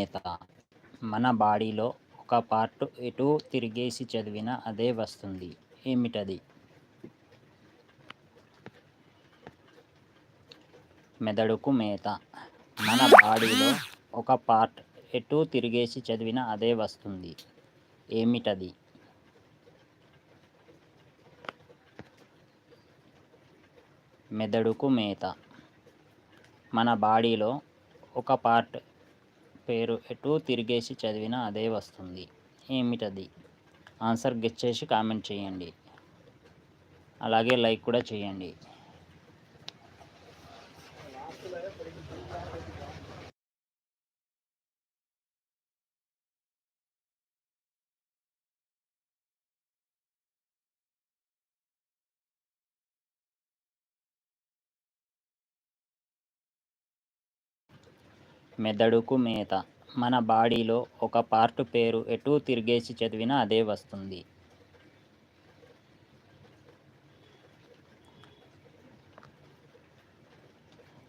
మేత మన బాడీలో ఒక పార్ట్ ఎటు తిరిగేసి చదివినా అదే వస్తుంది. ఏమిటది? మెదడుకు మేత. మన బాడీలో ఒక పార్ట్ ఎటు తిరిగేసి చదివినా అదే వస్తుంది. ఏమిటది? మెదడుకు మేత. మన బాడీలో ఒక పార్ట్ పేరు ఎటు తిరిగేసి చదివినా అదే వస్తుంది. ఏమిటది? ఆన్సర్ గెచ్చేసి కామెంట్ చేయండి. అలాగే లైక్ కూడా చేయండి. మెదడుకు మేత. మన బాడీలో ఒక పార్ట్ పేరు ఎటు తిరిగేసి చదివినా అదే వస్తుంది.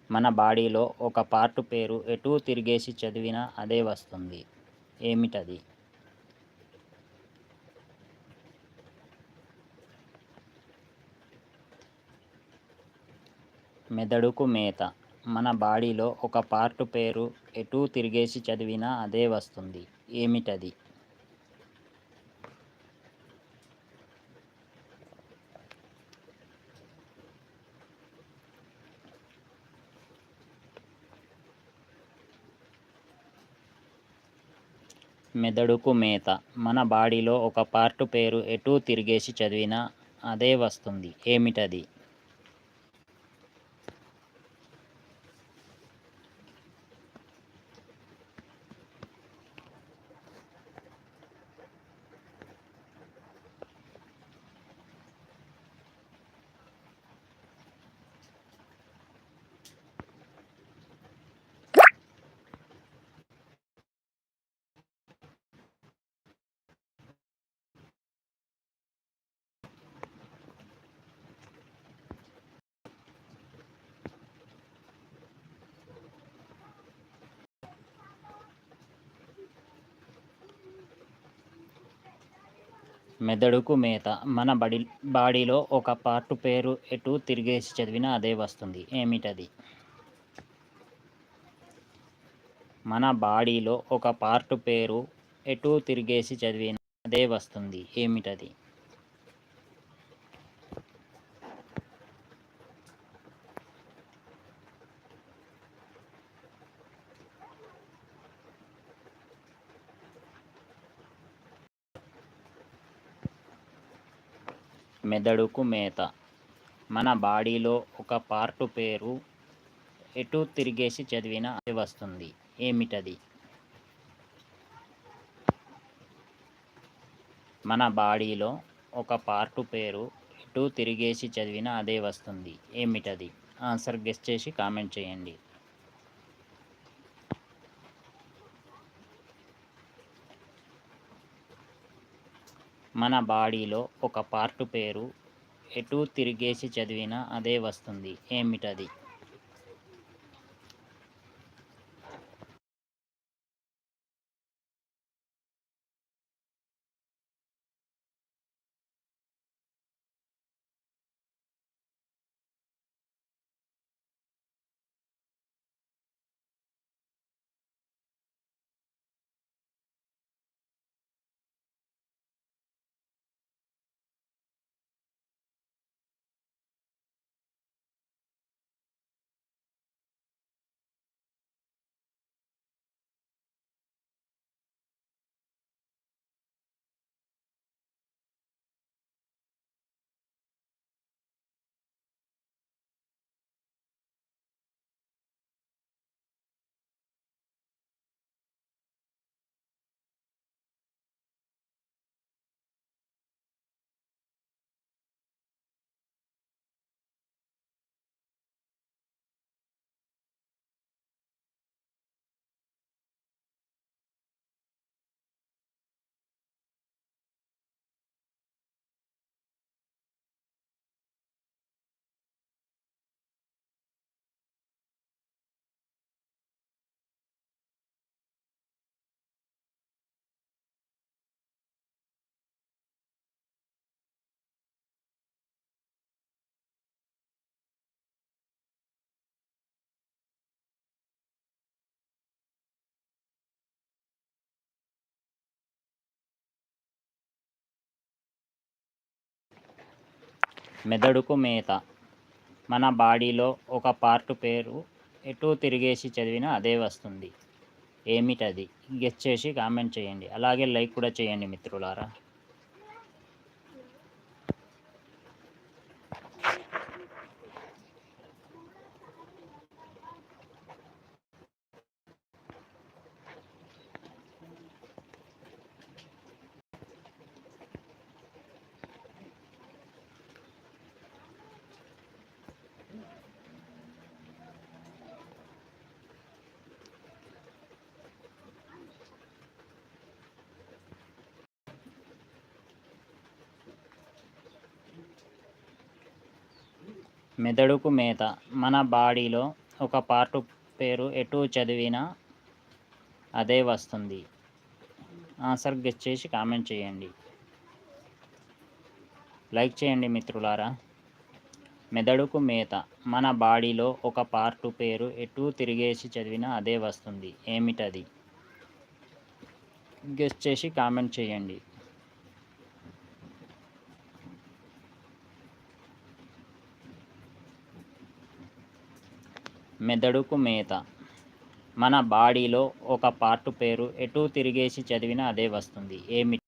మన బాడీలో ఒక పార్ట్ పేరు ఎటు తిరిగేసి చదివినా అదే వస్తుంది. ఏమిటది? మెదడుకు మేత. మన బాడీలో ఒక పార్ట్ పేరు ఎటు తిరిగేసి చదివినా అదే వస్తుంది. ఏమిటది? మెదడుకు మేత. మన బాడీలో ఒక పార్ట్ పేరు ఎటు తిరిగేసి చదివినా అదే వస్తుంది. ఏమిటది? మెదడుకు మేత. మన బడి బాడీలో ఒక పార్ట్ పేరు ఎటు తిరిగేసి చదివినా అదే వస్తుంది. ఏమిటది? మన బాడీలో ఒక పార్ట్ పేరు ఎటు తిరిగేసి చదివినా అదే వస్తుంది. ఏమిటది? మెదడుకు మేత. మన బాడీలో ఒక పార్ట్ పేరు ఎటు తిరిగేసి చదివిన అది వస్తుంది. ఏమిటది? మన బాడీలో ఒక పార్ట్ పేరు ఎటు తిరిగేసి చదివిన అదే వస్తుంది. ఏమిటది? ఆన్సర్ గెస్ట్ చేసి కామెంట్ చేయండి. మన బాడీలో ఒక పార్ట్ పేరు ఎటు తిరిగేసి చదివినా అదే వస్తుంది. ఏమిటది? మెదడుకు మేత. మన బాడీలో ఒక పార్ట్ పేరు ఎటు తిరిగేసి చదివినా అదే వస్తుంది. ఏమిటది? గెచ్చేసి కామెంట్ చేయండి. అలాగే లైక్ కూడా చేయండి మిత్రులారా. మెదడుకు మేత. మన బాడీలో ఒక పార్ట్ పేరు ఎటు చదివినా అదే వస్తుంది. ఆన్సర్ గెస్ చేసి కామెంట్ చేయండి. లైక్ చేయండి మిత్రులారా. మెదడుకు మేత. మన బాడీలో ఒక పార్ట్ పేరు ఎటు తిరిగేసి చదివినా అదే వస్తుంది. ఏమిటది? గెస్ చేసి కామెంట్ చేయండి. మెదడుకు మేత. మన బాడీలో ఒక పార్ట్ పేరు ఎటు తిరిగేసి చదివినా అదే వస్తుంది. ఏమిటి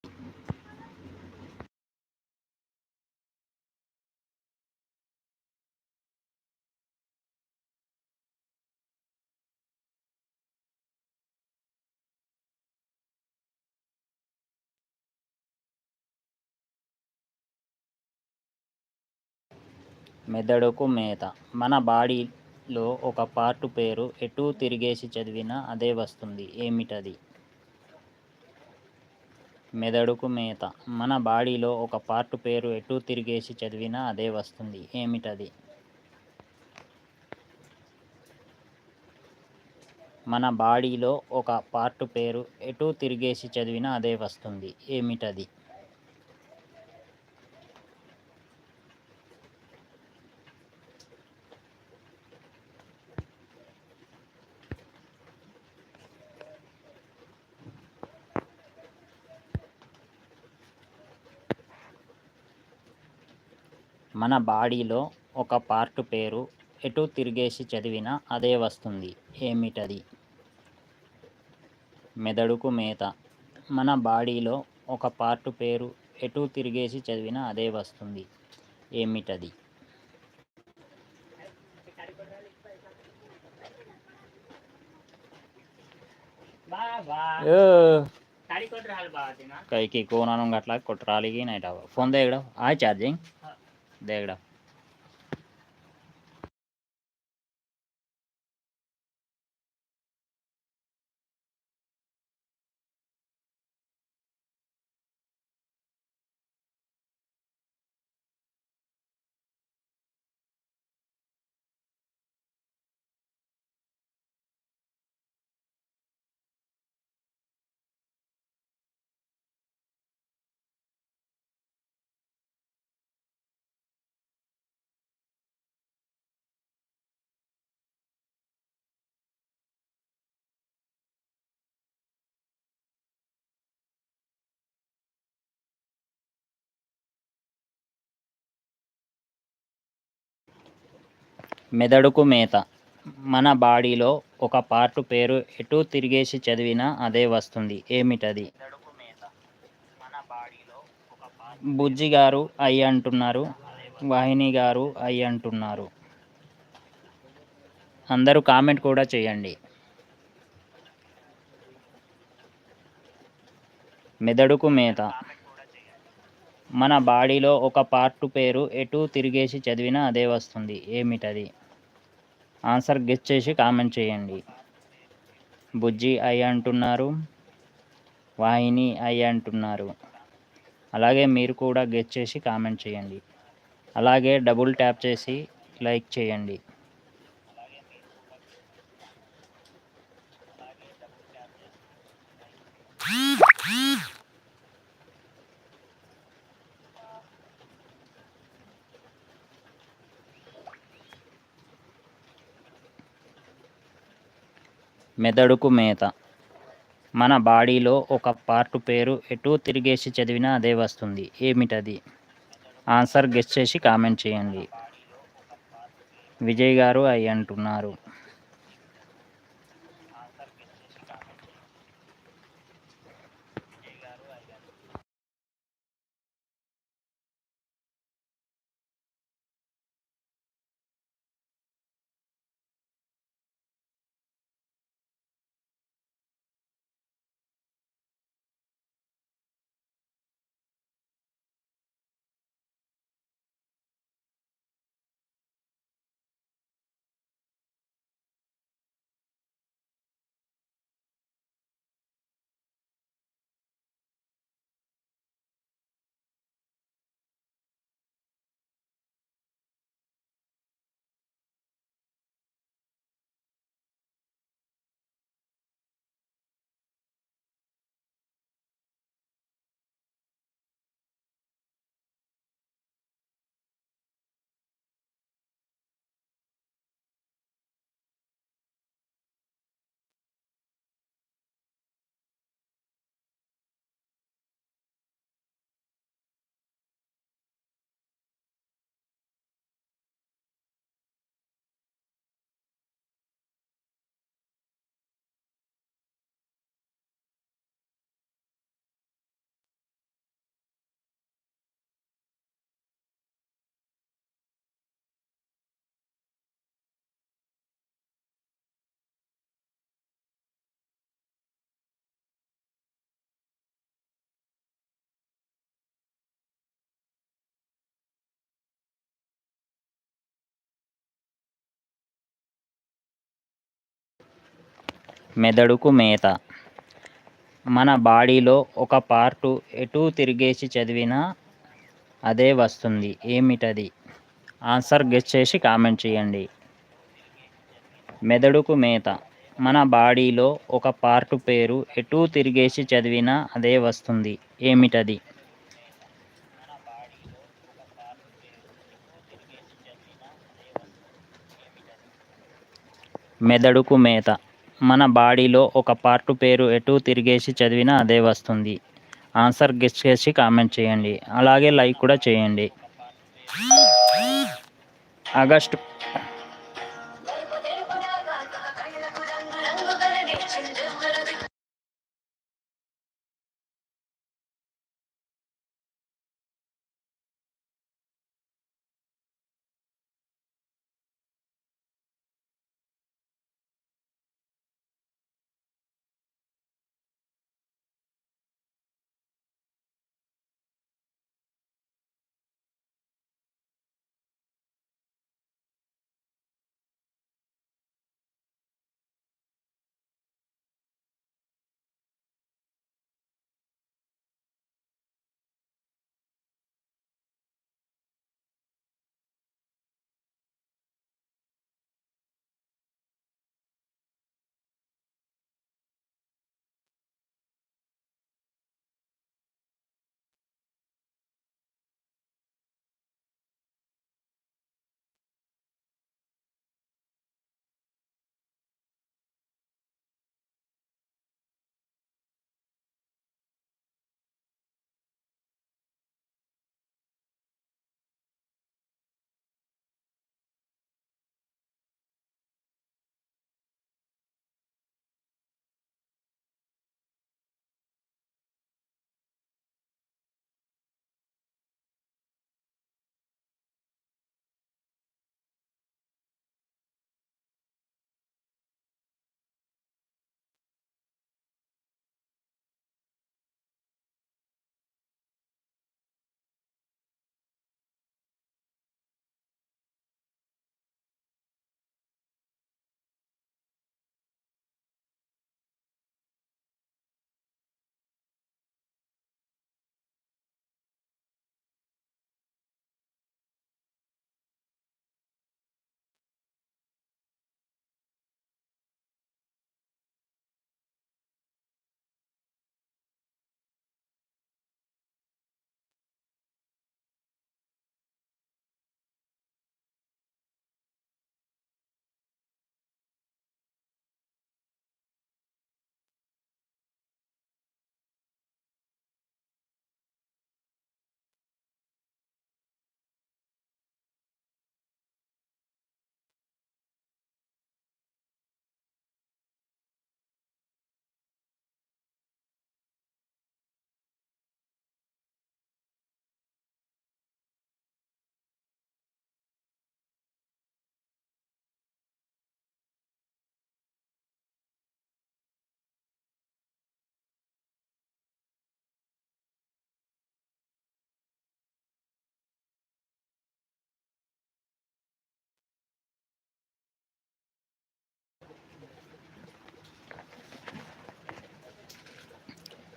మెదడుకు మేత. మన బాడీ లో ఒక పార్ట్ పేరు ఎటు తిరిగేసి చదివినా అదే వస్తుంది. ఏమిటది? మెదడుకు మేత. మన బాడీలో ఒక పార్ట్ పేరు ఎటు తిరిగేసి చదివినా అదే వస్తుంది. ఏమిటది? మన బాడీలో ఒక పార్ట్ పేరు ఎటు తిరిగేసి చదివినా అదే వస్తుంది. ఏమిటది? మన బాడీలో ఒక పార్ట్ పేరు ఎటు తిరిగేసి చదివినా అదే వస్తుంది. ఏమిటది? మెదడుకు మేత. మన బాడీలో ఒక పార్ట్ పేరు ఎటు తిరిగేసి చదివినా అదే వస్తుంది. ఏమిటది? కైకి ಕೋನಾನು గట్లా ಕೊಟ್ರಾಲಿಗಿ నైట్ ಅವ ಫೋನ್ ದೇ ಇಡ દેગડા. మెదడుకు మేత. మన బాడీలో ఒక పార్ట్ పేరు ఎటు తిరిగేసి చదివినా అదే వస్తుంది. ఏమిటది? బుజ్జి గారు అయ్యి అంటున్నారు వాహిని గారు అయ్యి అంటున్నారు. అందరూ కామెంట్ కూడా చేయండి. మెదడుకు మేత. మన బాడీలో ఒక పార్ట్ పేరు ఎటు తిరిగేసి చదివినా అదే వస్తుంది. ఏమిటది? ఆన్సర్ గెస్ చేసి కామెంట్ చేయండి. బుజ్జి అయ్యి అంటున్నారు వాహిని అయ్యి అంటున్నారు. అలాగే మీరు కూడా గెస్ చేసి కామెంట్ చేయండి. అలాగే డబుల్ ట్యాప్ చేసి లైక్ చేయండి. మెదడుకు మేత. మన బాడీలో ఒక పార్ట్ పేరు ఎటు తిరిగేసి చదివినా అదే వస్తుంది. ఏమిటది? ఆన్సర్ గెస్ చేసి కామెంట్ చేయండి. విజయ్ గారు అయి అంటున్నారు. మెదడుకు మేత. మన బాడీలో ఒక పార్టు ఎటు తిరిగేసి చదివినా అదే వస్తుంది. ఏమిటది? ఆన్సర్ గెస్ చేసి కామెంట్ చేయండి. మెదడుకు మేత. మన బాడీలో ఒక పార్టు పేరు ఎటు తిరిగేసి చదివినా అదే వస్తుంది. ఏమిటది? మెదడుకు మేత. మన బాడీలో ఒక పార్ట్ పేరు ఎటు తిరిగేసి చదివినా అదే వస్తుంది. ఆన్సర్ గెస్ట్ చేసి కామెంట్ చేయండి. అలాగే లైక్ కూడా చేయండి. ఆగస్ట్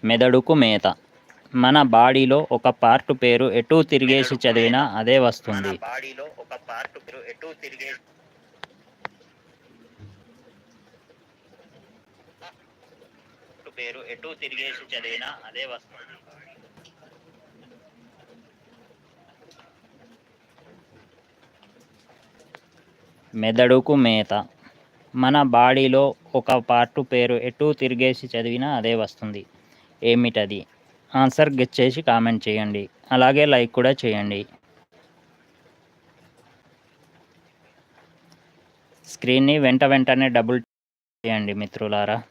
మెదడుకు మేత. మన బాడీలో ఒక పార్ట్ పేరు ఎటు తిరిగేసి చదివినా అదే వస్తుంది. పేరు ఎటు తిరిగేసి చదివినా అదే వస్తుంది. మెదడుకు మేత. మన బాడీలో ఒక పార్ట్ పేరు ఎటు తిరిగేసి చదివినా అదే వస్తుంది. ఏమిటది? ఆన్సర్ గెస్ చేసి కామెంట్ చేయండి. అలాగే లైక్ కూడా చేయండి. స్క్రీన్ని వెంట వెంటనే డబుల్ చేయండి మిత్రులారా.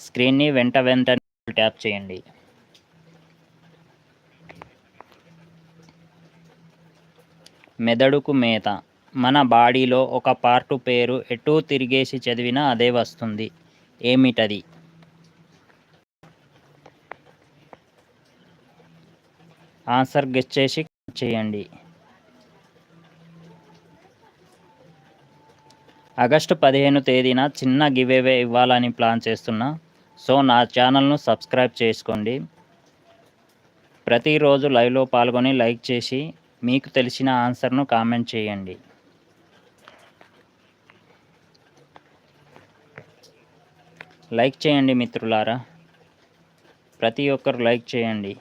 స్క్రీన్ని వెంట వెంటనే ట్యాప్ చేయండి. మెదడుకు మేత. మన బాడీలో ఒక పార్టు పేరు ఎటు తిరిగేసి చదివినా అదే వస్తుంది. ఏమిటది? ఆన్సర్ గెస్ చేసి చేయండి. ఆగస్టు పదిహేను తేదీన చిన్న గివేవే ఇవ్వాలని ప్లాన్ చేస్తున్నా. సో నా ఛానల్ను సబ్స్క్రైబ్ చేసుకోండి. ప్రతిరోజు లైవ్లో పాల్గొని లైక్ చేసి మీకు తెలిసిన ఆన్సర్ను కామెంట్ చేయండి. లైక్ చేయండి మిత్రులారా. ప్రతి ఒక్కరు లైక్ చేయండి.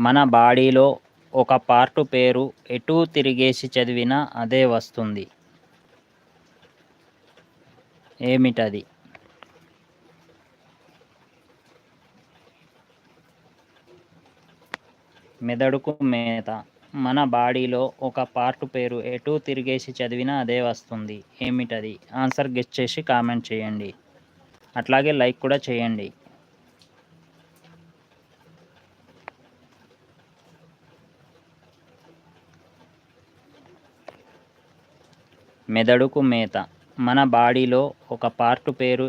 మన బాడీలో ఒక పార్టు పేరు ఎటు తిరిగేసి చదివినా అదే వస్తుంది. ఏమిటది? మెదడుకు మేత. మన బాడీలో ఒక పార్ట్ పేరు ఎటు తిరిగేసి చదివినా అదే వస్తుంది. ఏమిటది? ఆన్సర్ గెస్ట్ చేసి కామెంట్ చేయండి. అట్లాగే లైక్ కూడా చేయండి. మెదడుకు మేత. మన బాడీలో ఒక పార్ట్ పేరు